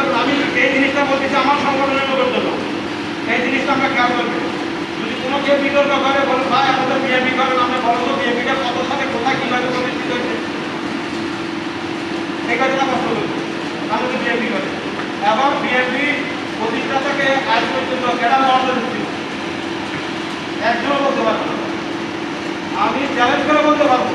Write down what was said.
কারণ আমি এই জিনিসটা বলতে চাই আমার সংগঠনের লোকের জন্য। এই জিনিসটা আমরা খেয়াল করবে। যদি কোনো কেউ বিতর্ক করে বলো ভাই, আমাদের বিএমপি করেন, আমরা বলো তো বিএমপিটা কত সাথে কোথায় কীভাবে প্রতিষ্ঠিত হয়েছে? সেই কাজে কথাটা প্রশ্ন করব। আমাদের বিএমপি করে এবং বিএমপি প্রতিষ্ঠা থেকে আজ পর্যন্ত কেনা অর্জন হচ্ছিল একজনও বলতে পারব আমি চ্যালেঞ্জ করে বলতে পারব।